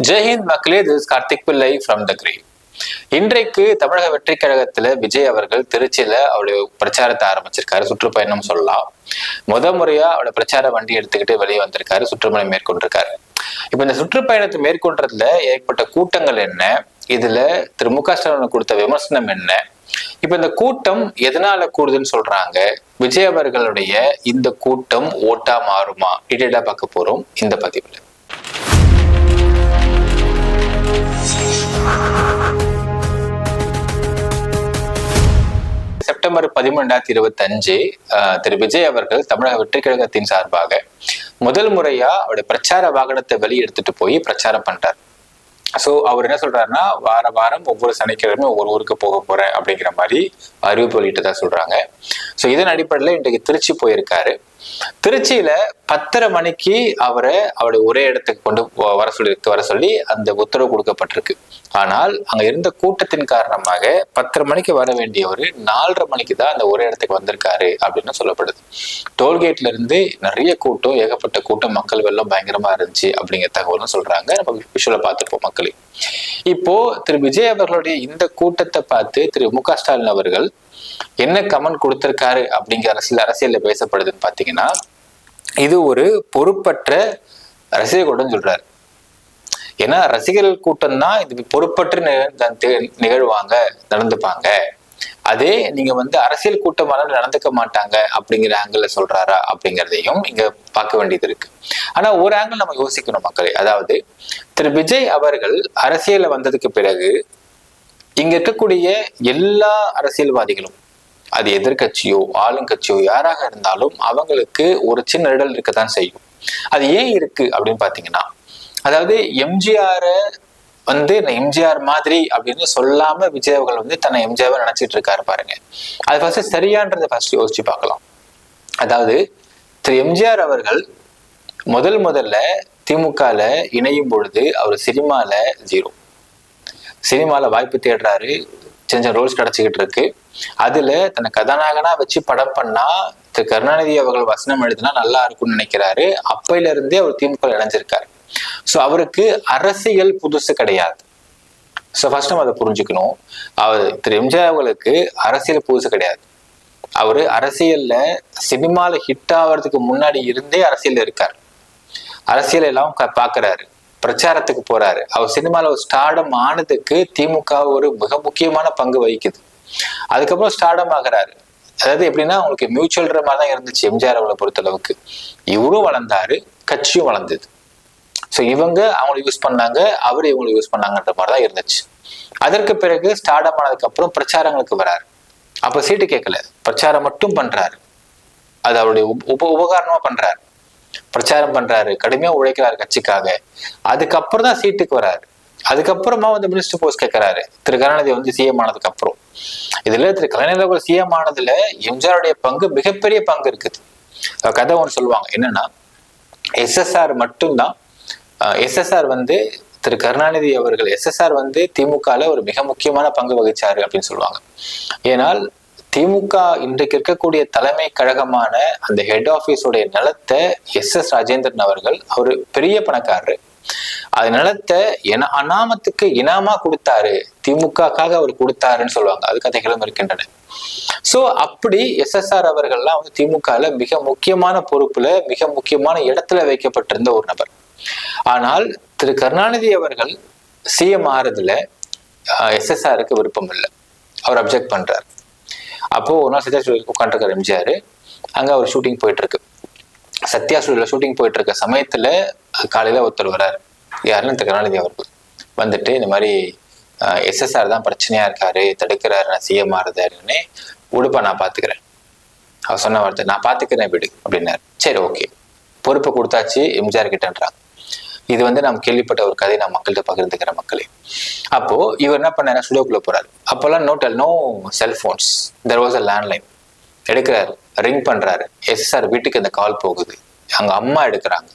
ஜெய்ஹிந்த் மக்களே திஸ் கார்த்திக் பிள்ளை from the grave இன்றைக்கு தமிழக வெற்றி கழகத்துல விஜய் அவர்கள் திருச்சியில அவருடைய பிரச்சாரத்தை ஆரம்பிச்சிருக்காரு. சுற்றுப்பயணம் சொல்லலாம். முத முறையா அவருடைய பிரச்சார வண்டி எடுத்துக்கிட்டு வெளியே வந்திருக்காரு. சுற்றுப்பயணம் மேற்கொண்டிருக்காரு. இப்ப இந்த சுற்றுப்பயணத்தை மேற்கொண்டதுல ஏற்பட்ட கூட்டங்கள் என்ன? இதுல திரு மு க ஸ்டாலின் கொடுத்த விமர்சனம் என்ன? இப்ப இந்த கூட்டம் எதனால கூடுதுன்னு சொல்றாங்க? விஜய் அவர்களுடைய இந்த கூட்டம் ஓட்டா மாறுமா? டீட்டெயிலா பார்க்க போறோம் இந்த பதிவுல. செப்டம்பர் பதிமூன்றாயிரத்தி இருபத்தி அஞ்சு திரு விஜய் அவர்கள் தமிழக வெற்றி கழகத்தின் சார்பாக முதல் முறையா அவருடைய பிரச்சார வாகனத்தை வெளியே எடுத்துட்டு போய் பிரச்சாரம் பண்றார் சோ அவர் என்ன சொல்றாருன்னா வார வாரம் ஒவ்வொரு சனிக்கிழமை ஒவ்வொரு ஊருக்கு போக போறேன் அப்படிங்கிற மாதிரி அறிவிப்பு வெளியிட்டதா சொல்றாங்க. சோ இதன் அடிப்படையில இன்றைக்கு திருச்சி போயிருக்காரு. திருச்சியில பத்தரை மணிக்கு அவரை அவருடைய ஒரே இடத்துக்கு கொண்டு வர சொல்லி வர சொல்லி அந்த உத்தரவு கொடுக்கப்பட்டிருக்கு. ஆனால் அங்க இருந்த கூட்டத்தின் காரணமாக பத்தரை மணிக்கு வர வேண்டியவர் நாலரை மணிக்கு தான் அந்த ஒரே இடத்துக்கு வந்திருக்காரு அப்படின்னு சொல்லப்படுது. டோல்கேட்ல இருந்து நிறைய கூட்டம் ஏகப்பட்ட கூட்டம் மக்கள் வெள்ளம் பயங்கரமா இருந்துச்சு அப்படிங்கிற தகவலும் சொல்றாங்க. நம்ம விஷுவல பார்த்துருப்போம் மக்களே. இப்போ திரு விஜய் அவர்களுடைய இந்த கூட்டத்தை பார்த்து திரு மு க ஸ்டாலின் அவர்கள் என்ன கமெண்ட் கொடுத்திருக்காரு அப்படிங்கிற அரசியல் அரசியல்ல பேசப்படுதுன்னு பாத்தீங்கன்னா இது ஒரு பொறுப்பற்ற ரசிகர் கூட்டம் சொல்றாரு. ஏன்னா ரசிகர்கள் கூட்டம் தான் இது பொறுப்பற்று நிகழ்வாங்க நடந்துப்பாங்க. அதே நீங்க வந்து அரசியல் கூட்டமான நடந்துக்க மாட்டாங்க அப்படிங்கிற ஆங்கிள் சொல்றாரா அப்படிங்கிறதையும் இங்க பார்க்க வேண்டியது இருக்கு. ஆனா ஒரு ஆங்கிள் நம்ம யோசிக்கணும் மக்களே. அதாவது திரு. விஜய் அவர்கள் அரசியல வந்ததுக்கு பிறகு இங்க இருக்கக்கூடிய எல்லா அரசியல்வாதிகளும் அது எதிர்க்கட்சியோ ஆளுங்கட்சியோ யாராக இருந்தாலும் அவங்களுக்கு ஒரு சின்ன இடல் இருக்கத்தான் செய்யும். அது ஏன் இருக்கு அப்படின்னு பாத்தீங்கன்னா அதாவது எம்ஜிஆரை வந்து நான் எம்ஜிஆர் மாதிரி அப்படின்னு சொல்லாம விஜய் அவர்கள் வந்து தன்னை எம்ஜிஆர் நினைச்சிட்டு இருக்காரு பாருங்க. அது ஃபர்ஸ்ட் சரியான்றதை ஃபர்ஸ்ட் யோசிச்சு பார்க்கலாம். அதாவது திரு எம்ஜிஆர் அவர்கள் முதல் முதல்ல திமுகல இணையும் பொழுது அவர் சினிமால ஜீரோ. சினிமால வாய்ப்பு தேடுறாரு சின்ன சின்ன ரோல்ஸ் கிடைச்சிக்கிட்டு இருக்கு. அதுல தன்னை கதாநாயகனா வச்சு படம் பண்ணா திரு கருணாநிதி அவர்கள் வசனம் எழுதினா நல்லா இருக்கும்னு நினைக்கிறாரு. அப்பையில இருந்தே அவர் திமுக இணைஞ்சிருக்காரு. சோ அவருக்கு அரசியல் புதுசு கிடையாது. ஸோ ஃபர்ஸ்ட் நம்ம அதை புரிஞ்சுக்கணும். அவர் திரு எம்ஜிஆர் அவர்களுக்கு அரசியல் புதுசு கிடையாது. அவரு அரசியல்ல சினிமால ஹிட் ஆவறதுக்கு முன்னாடி இருந்தே அரசியல்ல இருக்கார். அரசியல் எல்லாம் க- பாக்குறாரு. பிரச்சாரத்துக்கு போறாரு. அவர் சினிமால ஒரு ஸ்டார்டம் ஆனதுக்கு திமுக ஒரு மிக முக்கியமான பங்கு வகிக்குது. அதுக்கப்புறம் ஸ்டார்டம் ஆகுறாரு. அதாவது எப்படின்னா அவங்களுக்கு மியூச்சுவல் மாதிரி தான் இருந்துச்சு எம்ஜிஆர் அவளை பொறுத்தளவுக்கு. இவரும் வளர்ந்தாரு கட்சியும் வளர்ந்தது. ஸோ இவங்க அவங்களை யூஸ் பண்ணாங்க அவர் இவங்களை யூஸ் பண்ணாங்கன்ற மாதிரி தான் இருந்துச்சு. அதற்கு பிறகு ஸ்டார்டம் ஆனதுக்கு அப்புறம் பிரச்சாரங்களுக்கு வராரு. அப்ப சீட்டு கேட்கல. பிரச்சாரம் மட்டும் பண்றாரு. அது அவருடைய உப உப- உபகாரணமா பண்றாரு. பிரச்சாரம் பண்றாரு. கடுமையா உழைக்கிறாரு கட்சிக்காக. அதுக்கப்புறம் தான் சீட்டுக்கு வராரு. அதுக்கப்புறமா வந்து மினிஸ்டர் போஸ்ட் கேட்கிறாரு. திரு கருணாநிதி வந்து சிஎம் ஆனதுக்கு அப்புறம். இதுல திரு கலைஞர் அவர்கள் சிஎம் ஆனதுல எம்ஜிஆருடைய பங்கு மிகப்பெரிய பங்கு இருக்குது. கதை ஒன்று சொல்லுவாங்க. என்னன்னா எஸ்எஸ்ஆர் மட்டும்தான் எஸ்எஸ்ஆர் வந்து திரு கருணாநிதி அவர்கள் எஸ்எஸ்ஆர் வந்து திமுகல ஒரு மிக முக்கியமான பங்கு வகிச்சாரு அப்படின்னு சொல்லுவாங்க. ஏனால் திமுக இன்றைக்கு இருக்கக்கூடிய தலைமை கழகமான அந்த ஹெட் ஆஃபீஸுடைய நிலத்தை எஸ் எஸ் ராஜேந்திரன் அவர்கள் அவர் பெரிய பணக்காரரு. அது நிலத்தை என அனாமத்துக்கு இனாமா கொடுத்தாரு. திமுகக்காக அவர் கொடுத்தாருன்னு சொல்லுவாங்க. அது கதைகளும் இருக்கின்றன. சோ அப்படி எஸ்எஸ்ஆர் அவர்கள்லாம் வந்து திமுகல மிக முக்கியமான பொறுப்புல மிக முக்கியமான இடத்துல வைக்கப்பட்டிருந்த ஒரு நபர். ஆனால் திரு கருணாநிதி அவர்கள் சிஎம் ஆறதுல எஸ்எஸ்ஆருக்கு விருப்பம் இல்லை. அவர் அப்ஜெக்ட் பண்றார். அப்போ ஒரு நாள் சத்யா ஸ்டுடியோ உட்காந்துருக்காரு எம்ஜிஆர். அங்க அவர் ஷூட்டிங் போயிட்டு இருக்கு சத்யா ஸ்டுடியோல ஷூட்டிங் போயிட்டு இருக்க சமயத்துல காலையில ஒருத்தர் வர்றாரு யாருன்னு திரு கருணாநிதி அவர்கள். வந்துட்டு இந்த மாதிரி எஸ்எஸ்ஆர் தான் பிரச்சனையா இருக்காரு தடுக்கிறாரு நான் சிஎம் ஆறுதாருன்னு உடுப்பா நான் பாத்துக்கிறேன். அவர் சொன்ன வார்த்தை நான் பாத்துக்கிறேன் விடு அப்படின்னாரு. சரி ஓகே பொறுப்பை கொடுத்தாச்சு எம்ஜிஆர் கிட்டன்றாங்க. இது வந்து நாம் கேள்விப்பட்ட ஒரு கதை நான் மக்கள்கிட்ட பகிர்ந்துக்கிற மக்களே. அப்போ இவர் என்ன பண்ணார்? சுடோக்குள்ள போறாரு. அப்போல்லாம் நோட்டல் no cellphones there was a landline எடுக்கிறாரு. ரிங் பண்றாரு. எஸ் சார் வீட்டுக்கு இந்த கால் போகுது. அங்க அம்மா எடுக்கிறாங்க.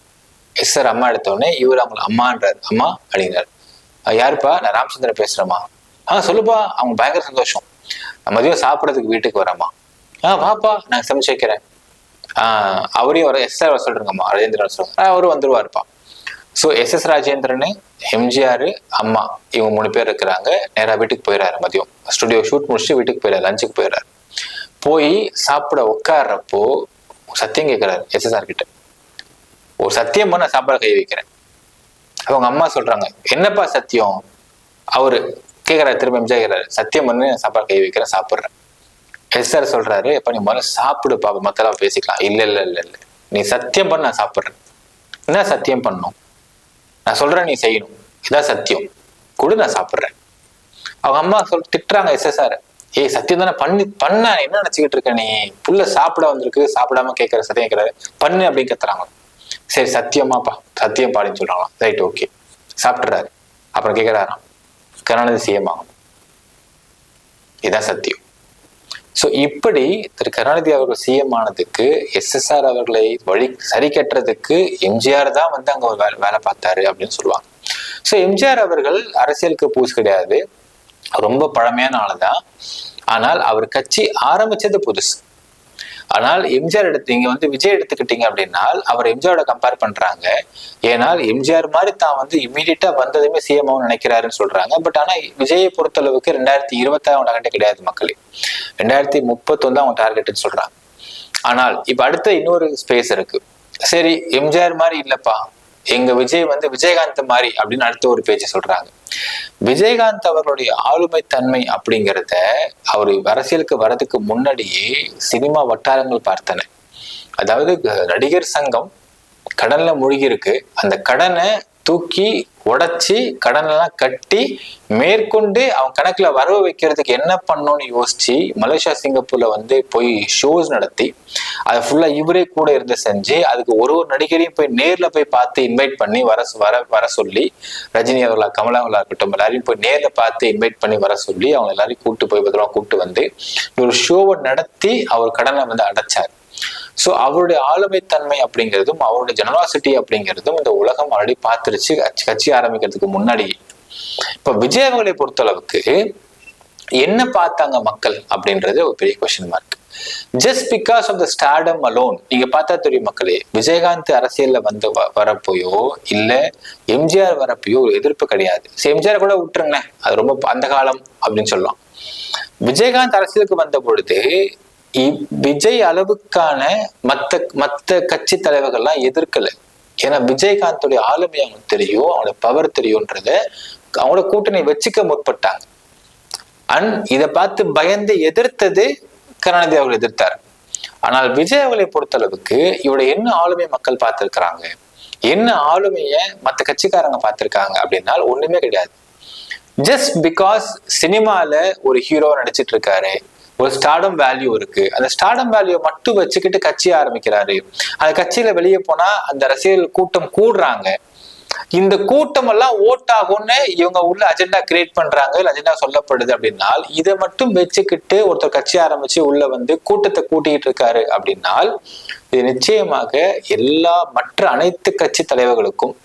எஸ் சார் அம்மா எடுத்தோடனே இவர் அவங்க அம்மான்றாரு. அம்மா அப்படிங்கிறாரு யாருப்பா? நான் ராமச்சந்திரன் பேசுறேம்மா. ஆ சொல்லுப்பா. அவங்க பயங்கர சந்தோஷம். மதியம் சாப்பிட்றதுக்கு வீட்டுக்கு வரேம்மா. ஆ வாப்பா. நான் சமைச்சு வைக்கிறேன். அவரையும் வர எஸ் சார் சொல்றேங்கம்மா. ராஜேந்திரன் சொல்லுங்க அவரும் வந்துருவாருப்பா. ஸோ எஸ் எஸ் ராஜேந்திரனு எம்ஜிஆர் அம்மா இவங்க மூணு பேர் இருக்கிறாங்க. நேராக வீட்டுக்கு போயிடறாரு மதியம். ஸ்டுடியோ ஷூட் முடிச்சுட்டு வீட்டுக்கு போயிடறாரு லஞ்சுக்கு போயிடறாரு போய் சாப்பிட உட்கார்றப்போ சத்தியம் கேட்குறாரு எஸ்எஸ்ஆர் கிட்ட. ஒரு சத்தியம் பண்ண சாப்பாடு கை வைக்கிறேன். அவங்க அம்மா சொல்றாங்க என்னப்பா சத்தியம்? அவரு கேட்குறாரு திரும்ப எம்ஜிஆர் கேட்குறாரு சத்தியம் பண்ணு நான் சாப்பாடு கை வைக்கிறேன் சாப்பிட்றேன். எஸ்ஆர் சொல்றாரு எப்ப நீ முதல்ல சாப்பிடு பாப்பா மத்தெல்லாம் பேசிக்கலாம். இல்லை இல்லை இல்லை இல்லை. நீ சத்தியம் பண்ண நான் சாப்பிட்றேன். என்ன சத்தியம் பண்ணும் நான் சொல்றேன் நீ செய்யணும். இதான் சத்தியம். கொடு நான் சாப்பிடுறேன். அவங்க அம்மா சொல் திட்டுறாங்க எஸ்எஸ்ஆர். ஏய் சத்தியம் தானே பண்ணி பண்ண என்ன நினைச்சுக்கிட்டு இருக்க நீ? புள்ள சாப்பிட வந்திருக்கு சாப்பிடாம கேட்கற சத்தியம் கேட்கறாரு பண்ணு அப்படின்னு கத்துறாங்க. சரி சத்தியமாப்பா சத்தியம் பாடின்னு சொல்றாங்களா ரைட் ஓகே. சாப்பிட்றாரு அப்புறம் கேட்கிறாராம் கருணாநிதி சிஎம் ஆகணும். இதுதான் சத்தியம். ஸோ இப்படி திரு கருணாநிதி அவர்கள் சிஎம் ஆனதுக்கு எஸ்எஸ்ஆர் அவர்களை வழி சரி கட்டுறதுக்கு எம்ஜிஆர் தான் வந்து அங்கே ஒரு வேலை வேலை பார்த்தாரு அப்படின்னு சொல்லுவாங்க. ஸோ எம்ஜிஆர் அவர்கள் அரசியலுக்கு பூசு கிடையாது. ரொம்ப பழமையான ஆள் தான் ஆனால் அவர் கட்சி ஆரம்பிச்சது புதுசு. ஆனால் எம்ஜிஆர் எடுத்து நீங்க வந்து விஜய் எடுத்துக்கிட்டீங்க அப்படின்னா அவர் எம்ஜிஆரோட கம்பேர் பண்றாங்க. ஏனால் எம்ஜிஆர் மாதிரி தான் வந்து இமீடியட்டா வந்ததுமே சிஎம் நினைக்கிறாருன்னு சொல்றாங்க. பட் ஆனா விஜயை பொறுத்தளவுக்கு ரெண்டாயிரத்தி இருபத்தாறு டார்கெட் கிடையாது மக்களே. ரெண்டாயிரத்தி முப்பத்தொன்னு அவங்க டார்கெட்னு சொல்றாங்க. ஆனால் இப்ப அடுத்த இன்னொரு ஸ்பேஸ் இருக்கு. சரி எம்ஜிஆர் மாதிரி இல்லப்பா. எங்க விஜய் வந்து விஜயகாந்த் மாதிரி அப்படின்னு அடுத்த ஒரு பேச்சு சொல்றாங்க. விஜயகாந்த் அவர்களுடைய ஆளுமை தன்மை அப்படிங்கிறத அவர் அரசியலுக்கு வர்றதுக்கு முன்னாடியே சினிமா வட்டாரங்கள் பார்த்தன. அதாவது நடிகர் சங்கம் கடல்ல மூழ்கி இருக்கு அந்த கடனை தூக்கி உடச்சி கடனெல்லாம் கட்டி மேற்கொண்டு அவன் கணக்குல வரவு வைக்கிறதுக்கு என்ன பண்ணணும்னு யோசிச்சு மலேசியா சிங்கப்பூர்ல வந்து போய் ஷோஸ் நடத்தி அதை ஃபுல்லா இவரே கூட இருந்து செஞ்சு அதுக்கு ஒரு ஒரு நடிகரையும் போய் நேர்ல போய் பார்த்து இன்வைட் பண்ணி வர வர வர சொல்லி ரஜினி அவர்களா கமலா அவர்களா இருக்கட்டும் எல்லாரையும் போய் நேர்ல பார்த்து இன்வைட் பண்ணி வர சொல்லி அவங்க எல்லாரையும் கூப்பிட்டு போய் பத்திரமா கூப்பிட்டு வந்து ஒரு ஷோவை நடத்தி அவர் கடனை வந்து அடைச்சார். ஸோ அவருடைய ஆளுமை தன்மை அப்படிங்கிறதும் அவருடைய ஜெனராசிட்டி அப்படிங்கிறதும் இந்த உலகம் ஆல்ரெடி பார்த்துருச்சு. கட்சி ஆரம்பிக்கிறதுக்கு முன்னாடி. இப்போ விஜய் அவர்களை பொறுத்தளவுக்கு என்ன பார்த்தாங்க மக்கள் அப்படின்றது ஒரு பெரிய question mark just because of the stardom alone நீங்க பார்த்தா தெரியும் மக்களே விஜயகாந்த் அரசியல்ல வந்து வ- வரப்போயோ இல்ல எம்ஜிஆர் வரப்போயோ ஒரு எதிர்ப்பு கிடையாது. எம்ஜிஆர் கூட விட்டுருங்க. அது ரொம்ப அந்த காலம் அப்படின்னு சொல்லலாம். விஜயகாந்த் அரசியலுக்கு வந்த பொழுது விஜய் அளவுக்கான மத்த மத்த கட்சி தலைவர்கள்லாம் எதிர்க்கல. ஏன்னா விஜயகாந்தோடைய ஆளுமை அவனுக்கு தெரியும் அவனோட பவர் தெரியும்ன்றத அவங்களோட கூட்டணி வச்சுக்க முற்பட்டாங்க. அண்ட் இதை பார்த்து பயந்து எதிர்த்தது கருணாநிதி அவர்கள் எதிர்த்தார். ஆனால் விஜய் அவர்களை பொறுத்தளவுக்கு இவருடைய என்ன ஆளுமையை மக்கள் பார்த்திருக்கிறாங்க? என்ன ஆளுமைய மற்ற கட்சிக்காரங்க பார்த்திருக்காங்க அப்படின்னா ஒண்ணுமே கிடையாது. ஜஸ்ட் பிகாஸ் சினிமால ஒரு ஹீரோ நடிச்சிட்டு இருக்காரு ஒரு ஸ்டார்டம் வேல்யூ இருக்கு. அந்த ஸ்டார்டம் வேல்யூ மட்டும் வச்சுக்கிட்டு கட்சி ஆரம்பிக்கிறாரு. அந்த கட்சியில வெளியே போனா அந்த ரசிகர்கள் கூட்டம் கூடுறாங்க. இந்த கூட்டம் எல்லாம் ஓட் ஆகும்னு இவங்க உள்ள அஜெண்டா கிரியேட் பண்றாங்க. இல்ல அஜெண்டா சொல்லப்படுது அப்படின்னா இதை மட்டும் வச்சுக்கிட்டு ஒருத்தர் கட்சி ஆரம்பிச்சு உள்ள வந்து கூட்டத்தை கூட்டிக்கிட்டு இருக்காரு அப்படின்னால் இது நிச்சயமாக எல்லா மற்ற அனைத்து கட்சி தலைவர்களுக்கும்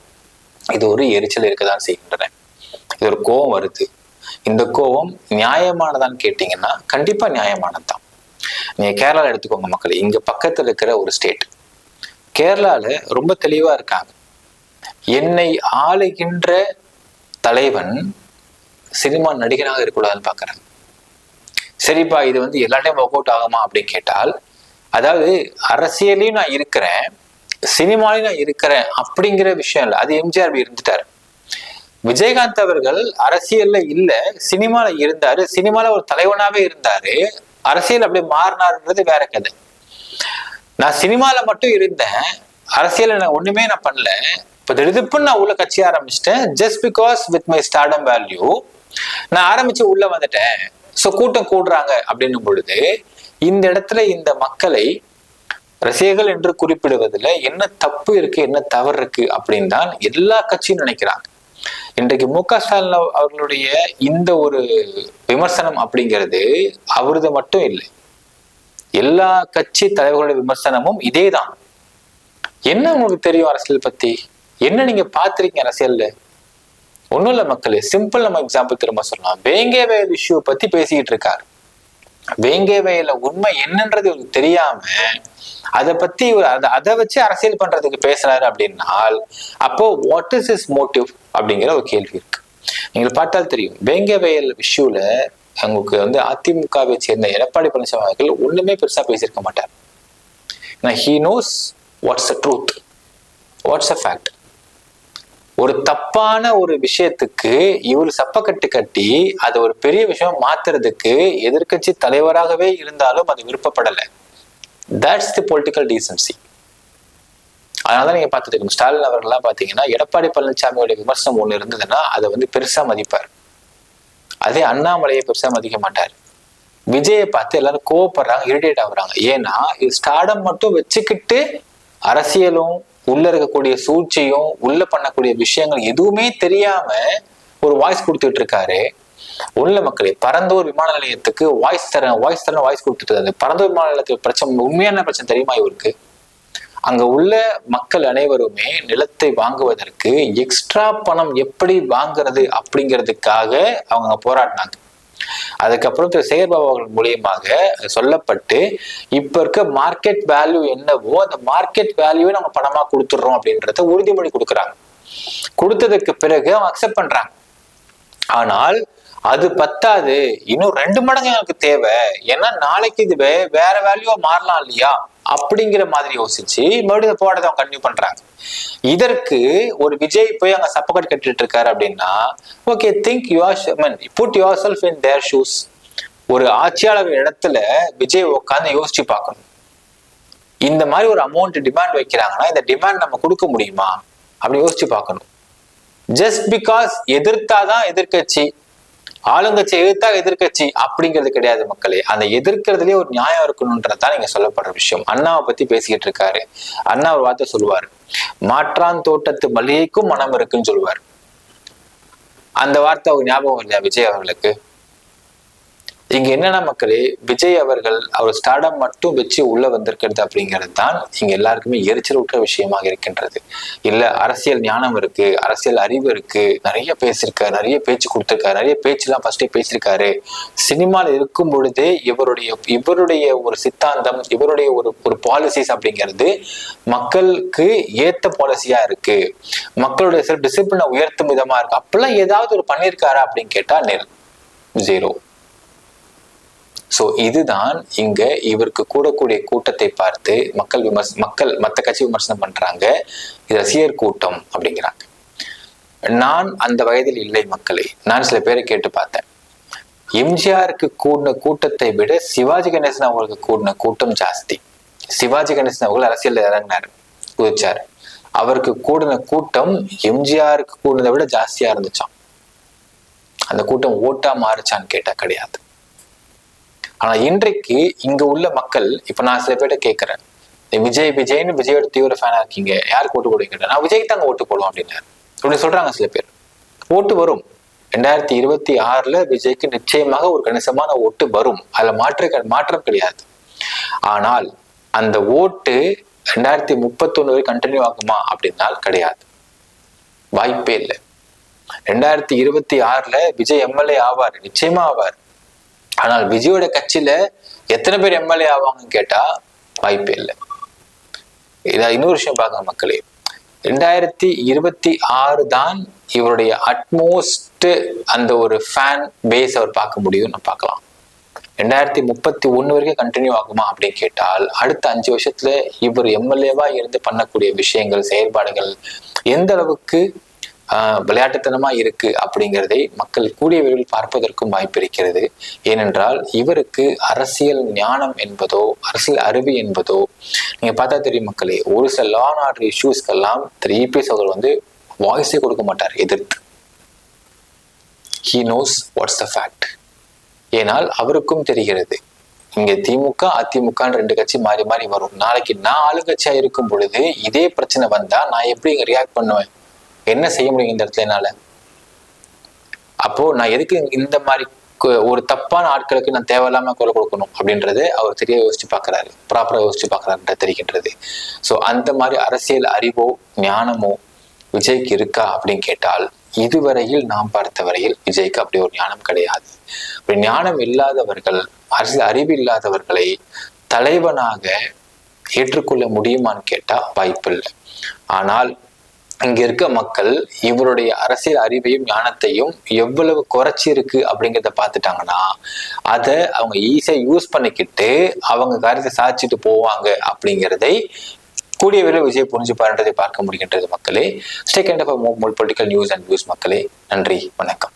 இது ஒரு எரிச்சல் இருக்கதான் செய்கின்றன. இது ஒரு கோபம் வருது. இந்த கோபம் நியாயமானதான்னு கேட்டீங்கன்னா கண்டிப்பா நியாயமானதுதான். நீங்க கேரளால எடுத்துக்கோங்க மக்கள் இங்க பக்கத்துல இருக்கிற ஒரு ஸ்டேட் கேரளால ரொம்ப தெளிவா இருக்காங்க. என்னை ஆளுகின்ற தலைவன் சினிமா நடிகனாக இருக்கக்கூடாதுன்னு பாக்குறேன் சரிப்பா இது வந்து எல்லா டைம் ஒர்க் அவுட் ஆகுமா அப்படின்னு கேட்டால் அதாவது அரசியலையும் நான் இருக்கிறேன் சினிமாலையும் நான் இருக்கிறேன் அப்படிங்கிற விஷயம் இல்லை. அது எம்ஜிஆர் இருந்துட்டார் இருந்துட்டாரு. விஜயகாந்த் அவர்கள் அரசியல்ல இல்ல சினிமால இருந்தாரு சினிமால ஒரு தலைவனாவே இருந்தாரு அரசியல் அப்படியே மாறினாருன்றது வேற கதை. நான் சினிமால மட்டும் இருந்தேன் அரசியல் நான் ஒண்ணுமே நான் பண்ணல. இப்ப திடுப்புன்னு நான் உள்ள கட்சி ஆரம்பிச்சிட்டேன் just because with my stardom value நான் ஆரம்பிச்சு உள்ள வந்துட்டேன். ஸோ கூட்டம் கூடுறாங்க அப்படின்னும் பொழுது இந்த இடத்துல இந்த மக்களை ரசிகர்கள் என்று குறிப்பிடுவதில் என்ன தப்பு இருக்கு என்ன தவறு இருக்கு அப்படின்னு தான் எல்லா கட்சியும் நினைக்கிறாங்க. இன்றைக்கு மு க ஸ்டாலின் அவர்களுடைய இந்த ஒரு விமர்சனம் அப்படிங்கிறது அவரது மட்டும் இல்லை. எல்லா கட்சி தலைவர்களுடைய விமர்சனமும் இதே தான் என்ன உங்களுக்கு தெரியும் அரசியல் பத்தி? என்ன நீங்க பாத்திருக்கீங்க அரசியல்ல? ஒண்ணும் இல்ல மக்களே சிம்பிள் நம்ம எக்ஸாம்பிள் திரும்ப சொல்லலாம். வேங்கே வேல் இஷ்யூ பத்தி பேசிக்கிட்டு இருக்காரு. வேங்கை வயல உண்மை என்னன்றது இவருக்கு தெரியாம அதை பத்தி இவர் அதை அதை வச்சு அரசியல் பண்றதுக்கு பேசுறாரு அப்படின்னால் அப்போ வாட் இஸ் இஸ் மோட்டிவ் அப்படிங்கிற ஒரு கேள்வி இருக்கு. நீங்கள் பார்த்தால் தெரியும் வேங்கை வயல் இஷ்யூல அவங்களுக்கு வந்து அதிமுகவை சேர்ந்த எடப்பாடி பழனிசாமி அவர்கள் ஒண்ணுமே பெருசா பேசியிருக்க மாட்டார். He knows what's a truth what's a fact ஒரு தப்பான ஒரு விஷயத்துக்கு இவர் சப்பக்கட்டு கட்டி அதை ஒரு பெரிய விஷயம் மாத்துறதுக்கு எதிர்க்கட்சி தலைவராகவே இருந்தாலும் அது விருப்பப்படலை. தட்ஸ் தி பொலிட்டிக்கல் டீசன்சி அதனால நீங்க பார்த்துட்டு ஸ்டாலின் அவர்கள்லாம் பாத்தீங்கன்னா எடப்பாடி பழனிசாமியோட விமர்சனம் ஒண்ணு இருந்ததுன்னா அதை வந்து பெருசா மதிப்பார். அதே அண்ணாமலையை பெருசா மதிக்க மாட்டார். விஜயை பார்த்து எல்லாரும் கோவப்படுறாங்க இரிட்டேட் ஆகுறாங்க. ஏன்னா இது ஸ்டார்டம் மட்டும் வச்சுக்கிட்டு அரசியலும் உள்ள இருக்கக்கூடிய சூழ்ச்சியும் உள்ள பண்ணக்கூடிய விஷயங்கள் எதுவுமே தெரியாம ஒரு வாய்ஸ் கொடுத்துட்டு இருக்காரு. உள்ள மக்களே பரந்தூர் விமான நிலையத்துக்கு வாய்ஸ் தர வாய்ஸ் தர வாய்ஸ் கொடுத்துட்டு இருக்காரு. பரந்தூர் விமான நிலையத்துக்கு பிரச்சனை உண்மையான பிரச்சனை தெரியுமா இவருக்கு? அங்க உள்ள மக்கள் அனைவருமே நிலத்தை வாங்குவதற்கு எக்ஸ்ட்ரா பணம் எப்படி வாங்குறது அப்படிங்கிறதுக்காக அவங்க போராடினாங்க. அதுக்கப்புறம் திரு சேகர்பாபு அவர்கள் மூலியமாக சொல்லப்பட்டு இப்ப இருக்க மார்க்கெட் வேல்யூ என்னவோ அந்த மார்க்கெட் வேல்யூவை நம்ம பணமா கொடுத்துடுறோம் அப்படின்றத உறுதிமொழி கொடுக்குறாங்க. கொடுத்ததுக்கு பிறகு அவங்க அக்செப்ட் பண்றாங்க. ஆனால் அது பத்தாது. இன்னும் ரெண்டு மடங்கு எங்களுக்கு தேவை. ஏன்னா நாளைக்கு இதுவே வேற வேல்யூவா மாறலாம் இல்லையா? அப்படிங்கிற மாதிரி யோசிச்சு மறுபடியும் போராட்டத்தை அவங்க கண்டினியூ பண்றாங்க. இதற்கு ஒரு விஜய் போய் அங்க சப்பக்கட் கட்டிட்டு இருக்காரு அப்படின்னா okay think your mean put yourself in their shoes ஒரு ஆட்சியாளர் இடத்துல விஜய் உட்காந்து யோசிச்சு பார்க்கணும். இந்த மாதிரி ஒரு அமௌண்ட் டிமாண்ட் வைக்கிறாங்கன்னா இந்த டிமாண்ட் நம்ம கொடுக்க முடியுமா? அப்படி யோசிச்சு பார்க்கணும். ஜஸ்ட் பிகாஸ் எதிர்த்தாதான் எதிர்கட்சி ஆளுங்கட்சி எதிர்த்தா எதிர்கட்சி அப்படிங்கிறது கிடையாது மக்களே. அந்த எதிர்க்கிறதுலயே ஒரு நியாயம் இருக்கணும்ன்றதுதான் நீங்க சொல்லப்படுற விஷயம். அண்ணாவை பத்தி பேசிக்கிட்டு இருக்காரு. அண்ணா ஒரு வார்த்தை சொல்லுவாரு. மாற்றான் தோட்டத்து மல்லிகைக்கும் மனம் இருக்குன்னு சொல்லுவார். அந்த வார்த்தை அவங்க ஞாபகம் இல்லையா விஜய் அவர்களுக்கு? இங்க என்னன்னா மக்களே விஜய் அவர்கள் அவர் ஸ்டார்டம் மட்டும் வச்சு உள்ள வந்திருக்கிறது அப்படிங்கிறது தான் இங்க எல்லாருக்குமே எரிச்சல் ஊட்டுற விஷயமாக இருக்கின்றது. இல்ல அரசியல் ஞானம் இருக்கு அரசியல் அறிவு இருக்கு நிறைய பேசியிருக்காரு நிறைய பேச்சு கொடுத்துருக்காரு நிறைய பேச்சுலாம் ஃபர்ஸ்டே பேசியிருக்காரு. சினிமால இருக்கும் பொழுதே இவருடைய இவருடைய ஒரு சித்தாந்தம் இவருடைய ஒரு ஒரு பாலிசிஸ் அப்படிங்கிறது மக்களுக்கு ஏத்த பாலிசியா இருக்கு. மக்களுடைய செல்ஃப் டிசிப்ளினை உயர்த்தும் விதமா இருக்கு. அப்பெல்லாம் ஏதாவது ஒரு பண்ணியிருக்காரா அப்படின்னு கேட்டா நெல் ஜீரோ. ஸோ இதுதான் இங்க இவருக்கு கூடக்கூடிய கூட்டத்தை பார்த்து மக்கள் விமர்ச மக்கள் மற்ற கட்சி விமர்சனம் பண்றாங்க. இது ரசிகர் கூட்டம் அப்படிங்கிறாங்க. நான் அந்த வயதில் இல்லை மக்களை. நான் சில பேரை கேட்டு பார்த்தேன். எம்ஜிஆருக்கு கூடின கூட்டத்தை விட சிவாஜி கணேசன் அவர்களுக்கு கூடின கூட்டம் ஜாஸ்தி. சிவாஜி கணேசன் அவர்கள் அரசியல் இறங்கினார் குதிச்சார். அவருக்கு கூடின கூட்டம் எம்ஜிஆருக்கு கூடினதை விட ஜாஸ்தியா இருந்துச்சான் அந்த கூட்டம் ஓட்டா மாறுச்சான்னு கேட்டா கிடையாது. ஆனா இன்றைக்கு இங்க உள்ள மக்கள் இப்ப நான் சில பேர்ட்ட கேட்கிறேன் இந்த விஜய் விஜய்னு விஜயோட தீவிர ஃபேனா இருக்கீங்க. யாருக்கு ஓட்டு போடுவீங்க? நான் விஜய்க்கு தாங்க ஓட்டு போடுவோம் அப்படின்னாரு அப்படி சொல்றாங்க சில பேர். ஓட்டு வரும். ரெண்டாயிரத்தி இருபத்தி ஆறுல விஜய்க்கு நிச்சயமாக ஒரு கணிசமான ஓட்டு வரும். அதுல மாற்று மாற்றம் கிடையாது. ஆனால் அந்த ஓட்டு ரெண்டாயிரத்தி முப்பத்தொன்னு வரை கண்டினியூ ஆகுமா அப்படின்னால் கிடையாது. வாய்ப்பே இல்லை. ரெண்டாயிரத்தி இருபத்தி ஆறுல விஜய் எம்எல்ஏ ஆவார். நிச்சயமா ஆவார். ஆனால் விஜயோட கட்சியில எத்தனை பேர் எம்எல்ஏ ஆவாங்கன்னு கேட்டா வாய்ப்பே இல்லை. இதை இன்னொரு விஷயம் பாருங்க மக்களே. ரெண்டாயிரத்தி இருபத்தி ஆறு தான் இவருடைய அட்மோஸ்ட் அந்த ஒரு ஃபேன் பேஸ் அவர் பார்க்க முடியும் நம்ம பார்க்கலாம். ரெண்டாயிரத்தி முப்பத்தி ஒண்ணு வரைக்கும் கண்டினியூ ஆகுமா அப்படின்னு கேட்டால் அடுத்த அஞ்சு வருஷத்துல இவர் எம்எல்ஏவா இருந்து பண்ணக்கூடிய விஷயங்கள் செயல்பாடுகள் எந்த அளவுக்கு விளையாட்டுத்தனமாக இருக்குது இருக்கு அப்படிங்கிறதை மக்கள் கூடிய விரைவில் பார்ப்பதற்கும் வாய்ப்பு இருக்கிறது. ஏனென்றால் இவருக்கு அரசியல் ஞானம் என்பதோ அரசியல் அறிவு என்பதோ நீங்கள் பார்த்தா தெரியும் மக்களே ஒரு சில லா அண்ட் ஆர்டர் இஷ்யூஸ்க்கெல்லாம் திரு இபிஎஸ் அவர் வந்து வாய்ஸே கொடுக்க மாட்டார் எதிர்த்து. He knows what's the fact ஏனால் அவருக்கும் தெரிகிறது. இங்க திமுக அதிமுகன்னு ரெண்டு கட்சி மாறி மாறி வரும். நாளைக்கு நான் ஆளுங்கட்சியா இருக்கும் பொழுது இதே பிரச்சனை வந்தா நான் எப்படி இங்க ரியாக்ட் பண்ணுவேன்? என்ன செய்ய முடியும் இந்த இடத்துல என்னால? அப்போ நான் எதுக்கு இந்த மாதிரி ஒரு தப்பான ஆட்களுக்கு நான் தேவையில்லாம குரல் கொடுக்கணும் அப்படின்றது அவர் தெரிய யோசிச்சு பார்க்கறாரு ப்ராப்பரா யோசிச்சு பார்க்கறாருன்ற தெரிகின்றது. ஸோ அந்த மாதிரி அரசியல் அறிவோ ஞானமோ விஜய்க்கு இருக்கா அப்படின்னு கேட்டால் இதுவரையில் நாம் பார்த்த வரையில் விஜய்க்கு அப்படி ஒரு ஞானம் கிடையாது. அப்படி ஞானம் இல்லாதவர்கள் அரசியல் அறிவு இல்லாதவர்களை தலைவனாக ஏற்றுக்கொள்ள முடியுமான்னு கேட்டா வாய்ப்பில்லை. ஆனால் இங்கே இருக்க மக்கள் இவருடைய அரசியல் அறிவையும் ஞானத்தையும் எவ்வளவு குறைச்சி இருக்கு அப்படிங்கிறத பார்த்துட்டாங்கன்னா அதை அவங்க ஈஸியாக யூஸ் பண்ணிக்கிட்டு அவங்க காரியத்தை சாதிச்சுட்டு போவாங்க அப்படிங்கிறதை கூடிய விரைவில் விஜய் புரிஞ்சு பாருன்றதை பார்க்க முடிகின்றது மக்களே. Stake and mole political news and views மக்களே. நன்றி வணக்கம்.